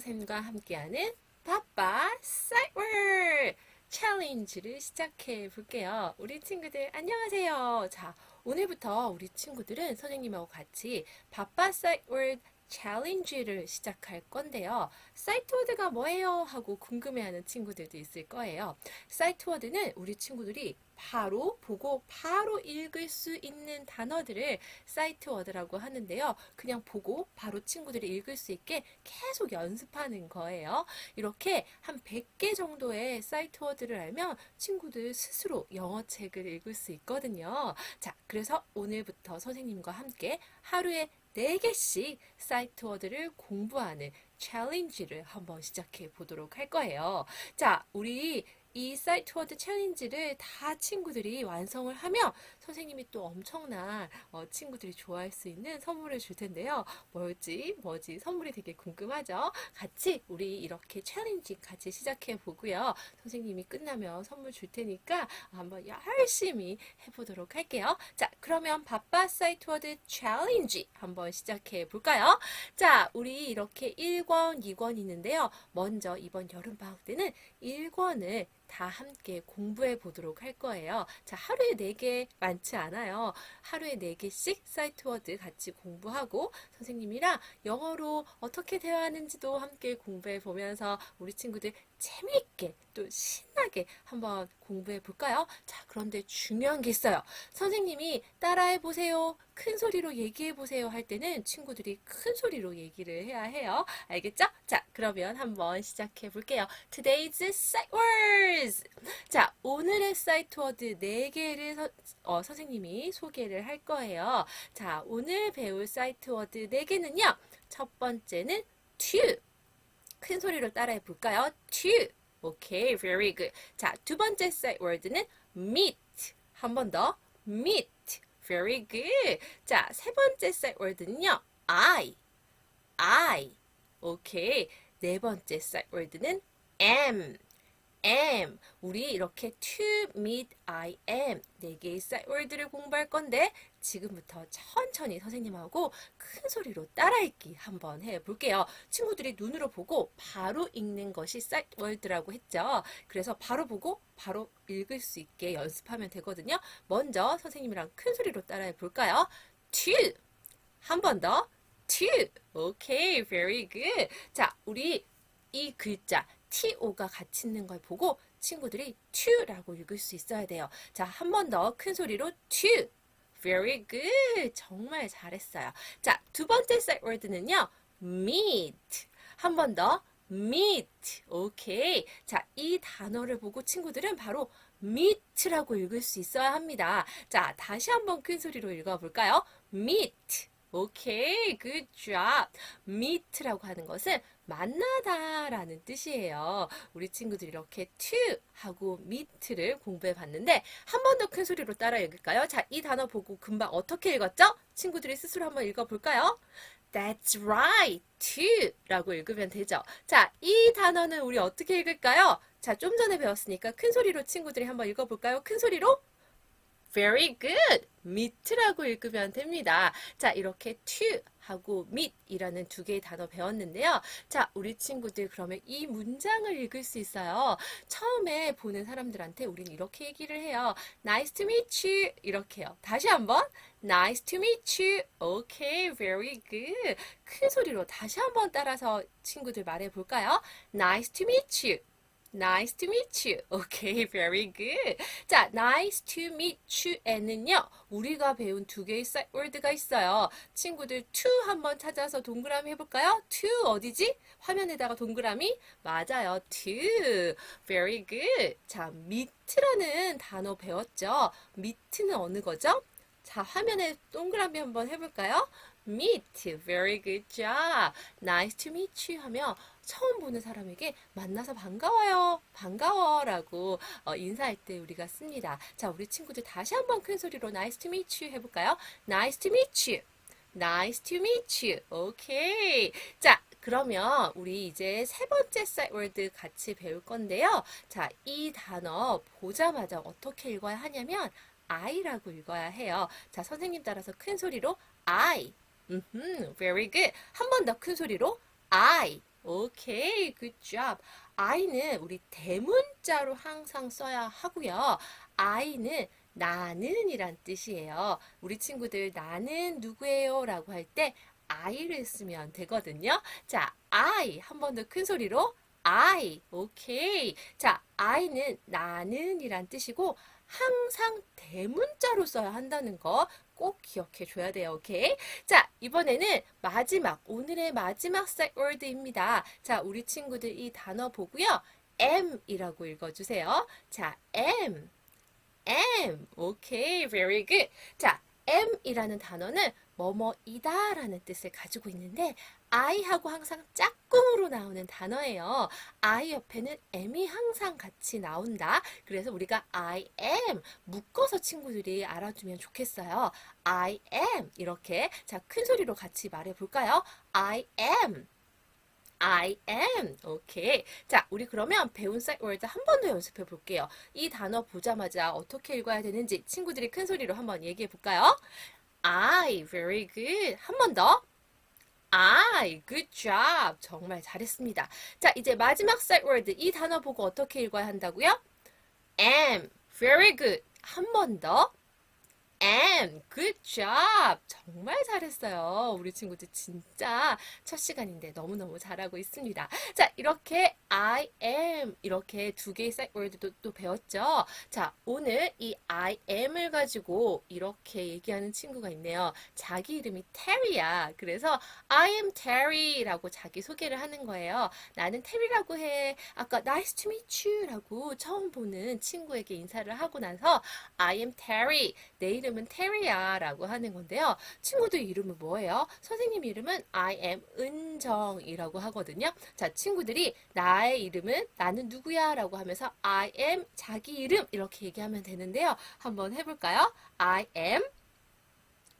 쌤과 함께하는 바빠 사이월 챌린지를 시작해 볼게요. 우리 친구들 안녕하세요. 자, 오늘부터 우리 친구들은 선생님하고 같이 바빠 사이월 챌린지를 시작할 건데요. 사이트 워드가 뭐예요? 하고 궁금해하는 친구들도 있을 거예요. 사이트 워드는 우리 친구들이 바로 보고 바로 읽을 수 있는 단어들을 사이트 워드라고 하는데요. 그냥 보고 바로 친구들이 읽을 수 있게 계속 연습하는 거예요. 이렇게 한 100개 정도의 사이트 워드를 알면 친구들 스스로 영어 책을 읽을 수 있거든요. 자, 그래서 오늘부터 선생님과 함께 하루에 4개씩 사이트 워드를 공부하는 챌린지를 한번 시작해 보도록 할 거예요. 자, 우리 이 사이트 워드 챌린지를 다 친구들이 완성을 하면 선생님이 또 엄청난 어, 친구들이 좋아할 수 있는 선물을 줄 텐데요. 뭘지, 뭐지, 선물이 되게 궁금하죠? 같이 우리 이렇게 챌린지 같이 시작해 보고요. 선생님이 끝나면 선물 줄 테니까 한번 열심히 해보도록 할게요. 자, 그러면 바빠 사이트 워드 챌린지 한번 시작해 볼까요? 자, 우리 이렇게 1권, 2권 있는데요. 먼저 이번 여름방학 때는 1권을 다 함께 공부해 보도록 할 거예요. 자, 하루에 4개 많지 않아요. 하루에 4개씩 사이트 워드 같이 공부하고 선생님이랑 영어로 어떻게 대화하는지도 함께 공부해 보면서 우리 친구들 재미있게 또 신나게 한번 공부해 볼까요? 자, 그런데 중요한 게 있어요. 선생님이 따라해 보세요. 큰 소리로 얘기해 보세요 할 때는 친구들이 큰 소리로 얘기를 해야 해요. 알겠죠? 자, 그러면 한번 시작해 볼게요. Today's sight words. 자, 오늘의 사이트 워드 4개를 서, 어, 선생님이 소개를 할 거예요. 자, 오늘 배울 사이트 워드 4개는요. 첫 번째는 to. 큰 소리로 따라해 볼까요? to. 오케이, very good. 자, 두 번째 사이트 워드는 meet. 한 번 더. meet. very good. 자, 세 번째 사이트 워드는요. I. I. 오케이. 네 번째 사이트 워드는 am. Am. 우리 이렇게 to, meet, I am 네 개의 사이트 워드를 공부할 건데 지금부터 천천히 선생님하고 큰 소리로 따라 읽기 한번 해볼게요. 친구들이 눈으로 보고 바로 읽는 것이 사이트 월드라고 했죠. 그래서 바로 보고 바로 읽을 수 있게 연습하면 되거든요. 먼저 선생님이랑 큰 소리로 따라해 볼까요? to 한 번 더. to 오케이, very good. 자, 우리 이 글자 TO가 같이 있는 걸 보고 친구들이 to라고 읽을 수 있어야 돼요. 자, 한 번 더 큰 소리로 to. Very good. 정말 잘했어요. 자, 두 번째 sight word는요. meet. 한 번 더. meet. 오케이. 자, 이 단어를 보고 친구들은 바로 meet라고 읽을 수 있어야 합니다. 자, 다시 한번 큰 소리로 읽어 볼까요? meet. 오케이, good job. meet라고 하는 것은 만나다라는 뜻이에요. 우리 친구들이 이렇게 to 하고 meet를 공부해 봤는데 한 번 더 큰 소리로 따라 읽을까요? 자, 이 단어 보고 금방 어떻게 읽었죠? 친구들이 스스로 한번 읽어 볼까요? That's right, to 라고 읽으면 되죠. 자, 이 단어는 우리 어떻게 읽을까요? 자, 좀 전에 배웠으니까 큰 소리로 친구들이 한번 읽어 볼까요? 큰 소리로? Very good. meet라고 읽으면 됩니다. 자, 이렇게 to 하고 meet이라는 두 개의 단어 배웠는데요. 자, 우리 친구들 그러면 이 문장을 읽을 수 있어요. 처음에 보는 사람들한테 우리는 이렇게 얘기를 해요. Nice to meet you. 이렇게요. 다시 한번. Nice to meet you. Okay, very good. 큰 소리로 다시 한번 따라서 친구들 말해 볼까요? Nice to meet you. Nice to meet you. Okay, very good. 자, nice to meet you에는요, 우리가 배운 두 개의 사이트 월드가 있어요. 친구들 to 한번 찾아서 동그라미 해볼까요? to 어디지? 화면에다가 동그라미? 맞아요. to. Very good. 자, meet라는 단어 배웠죠? meet는 어느 거죠? 자, 화면에 동그라미 한번 해볼까요? meet. Very good job. Nice to meet you 하며 처음 보는 사람에게 만나서 반가워요. 반가워 라고 어, 인사할 때 우리가 씁니다. 자, 우리 친구들 다시 한번 큰 소리로 nice to meet you 해볼까요? nice to meet you. nice to meet you. 오케이. 자, 그러면 우리 이제 세 번째 사이트 월드 같이 배울 건데요. 자, 이 단어 보자마자 어떻게 읽어야 하냐면 I라고 읽어야 해요. 자, 선생님 따라서 큰 소리로 I. 음, very good. 한 번 더 큰 소리로 I. 오케이, good job. I는 우리 대문자로 항상 써야 하고요. I는 나는 이란 뜻이에요. 우리 친구들 나는 누구예요? 라고 할 때 I를 쓰면 되거든요. 자, I 한 번 더 큰 소리로 I. 오케이. 자, I는 나는 이란 뜻이고 항상 대문자로 써야 한다는 거 꼭 기억해 줘야 돼요. 오케이? 자, 이번에는 마지막, 오늘의 마지막 sight word입니다. 자, 우리 친구들 이 단어 보고요. M이라고 읽어주세요. 자, M. M. 오케이. Very good. 자, M이라는 단어는 뭐뭐이다 라는 뜻을 가지고 있는데 I하고 항상 짝꿍으로 나오는 단어예요. I 옆에는 M이 항상 같이 나온다. 그래서 우리가 I am 묶어서 친구들이 알아두면 좋겠어요. I am 이렇게 자 큰 소리로 같이 말해 볼까요? I am I am. 오케이. 자, 우리 그러면 배운 word 한번 더 연습해 볼게요. 이 단어 보자마자 어떻게 읽어야 되는지 친구들이 큰 소리로 한번 얘기해 볼까요? I, very good. 한 번 더. I, good job. 정말 잘했습니다. 자, 이제 마지막 sight word. 이 단어 보고 어떻게 읽어야 한다고요? am, very good. 한 번 더. Job. 정말 잘했어요. 우리 친구들 진짜 첫 시간인데 너무너무 잘하고 있습니다. 자, 이렇게 I am 이렇게 두 개의 word도 또 배웠죠. 자, 오늘 이 I am을 가지고 이렇게 얘기하는 친구가 있네요. 자기 이름이 Terry야. 그래서 I am Terry라고 자기 소개를 하는 거예요. 나는 테리라고 해. 아까 nice to meet you라고 처음 보는 친구에게 인사를 하고 나서 I am Terry. 내 이름 은 테리야라고 하는 건데요. 친구들 이름은 뭐예요? 선생님 이름은 I am 은정이라고 하거든요. 자, 친구들이 나의 이름은 나는 누구야 라고 하면서 I am 자기 이름 이렇게 얘기하면 되는데요. 한번 해볼까요? I am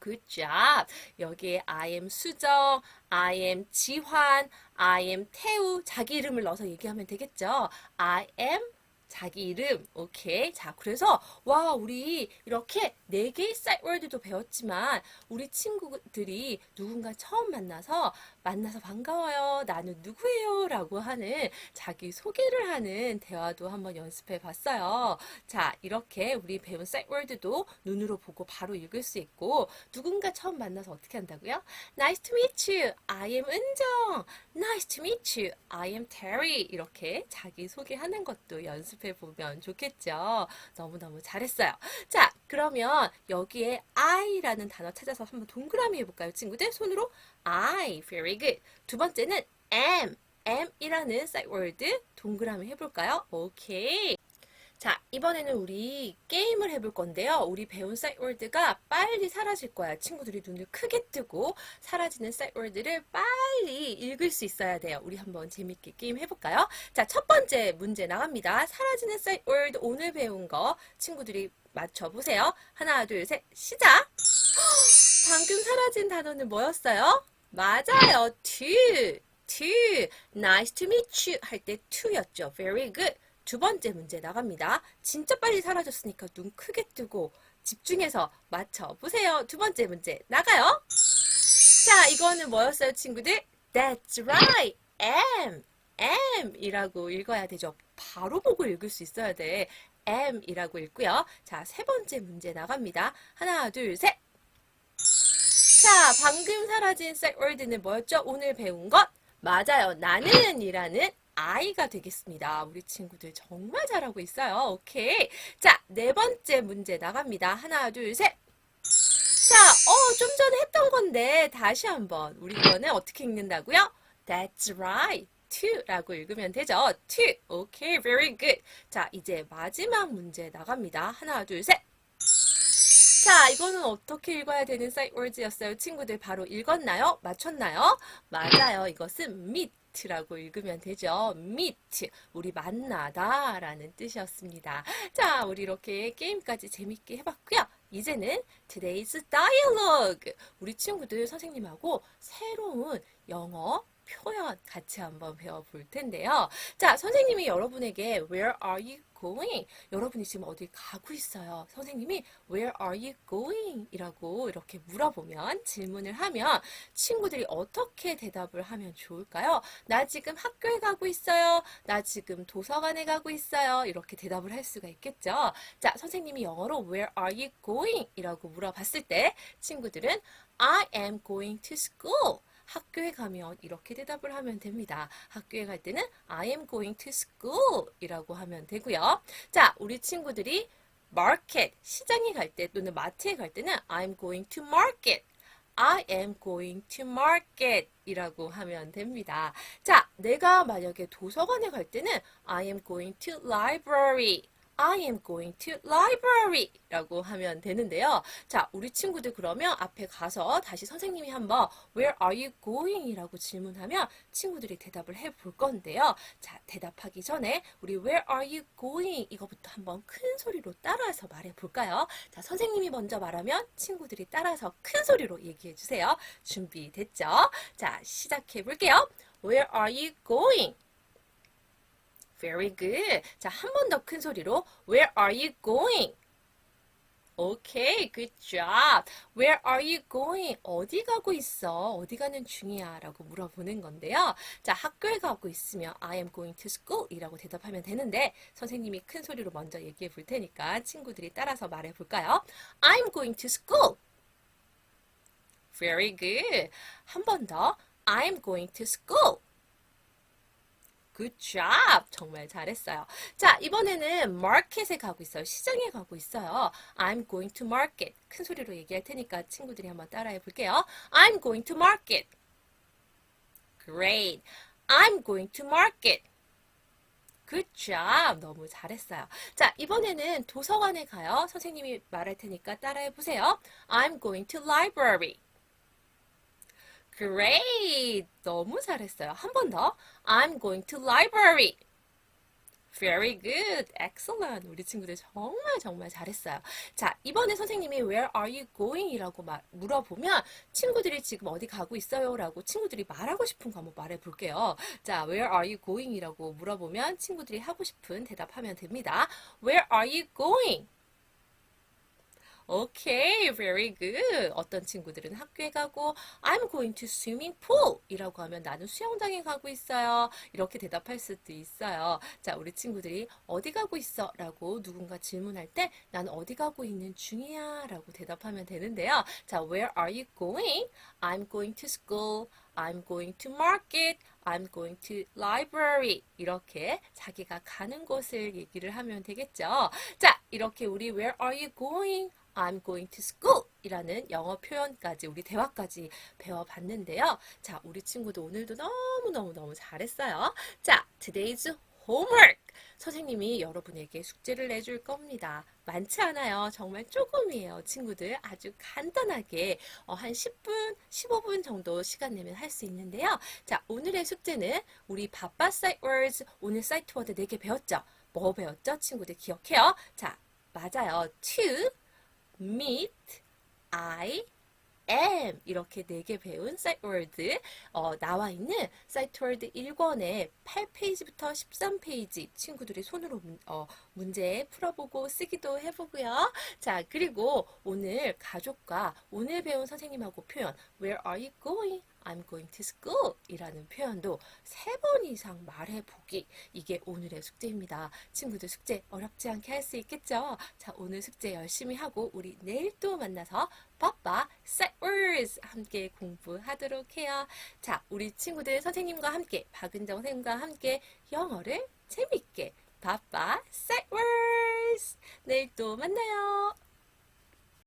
Good job. 여기에 I am 수정, I am 지환, I am 태우 자기 이름을 넣어서 얘기하면 되겠죠. I am 자기 이름. 오케이. 자, 그래서 와, 우리 이렇게 네 개의 word도 배웠지만 우리 친구들이 누군가 처음 만나서 만나서 반가워요. 나는 누구예요? 라고 하는 자기 소개를 하는 대화도 한번 연습해 봤어요. 자, 이렇게 우리 배운 word도 눈으로 보고 바로 읽을 수 있고 누군가 처음 만나서 어떻게 한다고요? Nice to meet you. I am 은정. Nice to meet you. I am Terry. 이렇게 자기 소개하는 것도 연습해 보면 좋겠죠. 너무너무 잘했어요. 자, 그러면 여기에 I라는 단어 찾아서 한번 동그라미 해볼까요, 친구들? 손으로 I. Very good. 두 번째는 am. sight word 동그라미 해볼까요? 오케이. 자, 이번에는 우리 게임을 해볼 건데요. 우리 배운 word가 빨리 사라질 거야. 친구들이 눈을 크게 뜨고 사라지는 word를 빨리 읽을 수 있어야 돼요. 우리 한번 재밌게 게임 해볼까요? 자, 첫 번째 문제 나갑니다. 사라지는 word 오늘 배운 거 친구들이 맞춰보세요. 하나, 둘, 셋, 시작! 방금 사라진 단어는 뭐였어요? 맞아요. to. to. nice to meet you 할 때 to였죠. very good. 두 번째 문제 나갑니다. 진짜 빨리 사라졌으니까 눈 크게 뜨고 집중해서 맞춰보세요. 두 번째 문제 나가요. 자, 이거는 뭐였어요, 친구들? That's right. am. am 이라고 읽어야 되죠. 바로 보고 읽을 수 있어야 돼. am 이라고 읽고요. 자, 세 번째 문제 나갑니다. 하나, 둘, 셋. 자, 방금 사라진 word는 뭐였죠? 오늘 배운 것? 맞아요. 나는 이라는 I가 되겠습니다. 우리 친구들 정말 잘하고 있어요. 오케이. 자, 네 번째 문제 나갑니다. 하나, 둘, 셋. 자, 어, 좀 전에 했던 건데, 다시 한번. 우리 이거는 어떻게 읽는다고요? That's right. to 라고 읽으면 되죠. to. 오케이, very good. 자, 이제 마지막 문제 나갑니다. 하나, 둘, 셋. 자, 이거는 어떻게 읽어야 되는 words였어요? 친구들 바로 읽었나요? 맞췄나요? 맞아요. 이것은 meet 라고 읽으면 되죠. meet. 우리 만나다 라는 뜻이었습니다. 자, 우리 이렇게 게임까지 재밌게 해봤고요. 이제는 today's dialogue. 우리 친구들 선생님하고 새로운 영어 표현 같이 한번 배워볼 텐데요. 자, 선생님이 여러분에게 Where are you going? 여러분이 지금 어디 가고 있어요. 선생님이 Where are you going? 이라고 이렇게 물어보면 질문을 하면 친구들이 어떻게 대답을 하면 좋을까요? 나 지금 학교에 가고 있어요. 나 지금 도서관에 가고 있어요. 이렇게 대답을 할 수가 있겠죠. 자, 선생님이 영어로 Where are you going? 이라고 물어봤을 때 친구들은 I am going to school. 학교에 가면 이렇게 대답을 하면 됩니다. 학교에 갈 때는 I am going to school 이라고 하면 되고요. 자, 우리 친구들이 market, 시장에 갈 때 또는 마트에 갈 때는 I'm going to market. I am going to market 이라고 하면 됩니다. 자, 내가 만약에 도서관에 갈 때는 I am going to library. I am going to library 라고 하면 되는데요. 자, 우리 친구들 그러면 앞에 가서 다시 선생님이 한번 Where are you going? 이라고 질문하면 친구들이 대답을 해 볼 건데요. 자, 대답하기 전에 우리 Where are you going? 이거부터 한번 큰 소리로 따라서 말해 볼까요? 자, 선생님이 먼저 말하면 친구들이 따라서 큰 소리로 얘기해 주세요. 준비됐죠? 자, 시작해 볼게요. Where are you going? Very good. 자, 한 번 더 큰 소리로 Where are you going? Okay, good job. Where are you going? 어디 가고 있어? 어디 가는 중이야? 라고 물어보는 건데요. 자, 학교에 가고 있으면 I am going to school 이라고 대답하면 되는데 선생님이 큰 소리로 먼저 얘기해 볼 테니까 친구들이 따라서 말해 볼까요? I'm going to school. Very good. 한 번 더. I'm going to school. Good job. 정말 잘했어요. 자, 이번에는 마켓에 가고 있어요. 시장에 가고 있어요. I'm going to market. 큰 소리로 얘기할 테니까 친구들이 한번 따라해 볼게요. I'm going to market. Great. I'm going to market. Good job. 너무 잘했어요. 자, 이번에는 도서관에 가요. 선생님이 말할 테니까 따라해 보세요. I'm going to library. Great! 너무 잘했어요. 한 번 더. I'm going to library. Very good. Excellent. 우리 친구들 정말 정말 잘했어요. 자, 이번에 선생님이 Where are you going? 이라고 말, 물어보면 친구들이 지금 어디 가고 있어요? 라고 친구들이 말하고 싶은 거 한번 말해 볼게요. 자, Where are you going? 이라고 물어보면 친구들이 하고 싶은 대답하면 됩니다. Where are you going? 오케이, very good. 어떤 친구들은 학교에 가고 I'm going to swimming pool 이라고 하면 나는 수영장에 가고 있어요. 이렇게 대답할 수도 있어요. 자, 우리 친구들이 어디 가고 있어? 라고 누군가 질문할 때 나는 어디 가고 있는 중이야 라고 대답하면 되는데요. 자, where are you going? I'm going to school. I'm going to market. I'm going to library. 이렇게 자기가 가는 곳을 얘기를 하면 되겠죠. 자, 이렇게 우리 where are you going? I'm going to school 이라는 영어 표현까지 우리 대화까지 배워봤는데요. 자, 우리 친구도 오늘도 너무너무너무 잘했어요. 자, today's homework. 선생님이 여러분에게 숙제를 내줄 겁니다. 많지 않아요. 정말 조금이에요. 친구들 아주 간단하게 어, 한 10분, 15분 정도 시간 내면 할 수 있는데요. 자, 오늘의 숙제는 우리 바빠 사이트 words 오늘 사이트 워드 4개 배웠죠? 뭐 배웠죠? 친구들 기억해요? 자, 맞아요. to meet, I, am 이렇게 네 개 배운 사이트 월드 어, 나와 있는 사이트 월드 1권의 8페이지부터 13페이지 친구들이 손으로 문, 어, 문제 풀어보고 쓰기도 해보고요. 자 그리고 오늘 가족과 오늘 배운 선생님하고 표현 Where are you going? I'm going to school 이라는 표현도 세 번 이상 말해보기 이게 오늘의 숙제입니다. 친구들 숙제 어렵지 않게 할 수 있겠죠? 자 오늘 숙제 열심히 하고 우리 내일 또 만나서 빠빠 set words 함께 공부하도록 해요. 자 우리 친구들 선생님과 함께 박은정 선생님과 함께 영어를 재밌게 빠빠 set words 내일 또 만나요.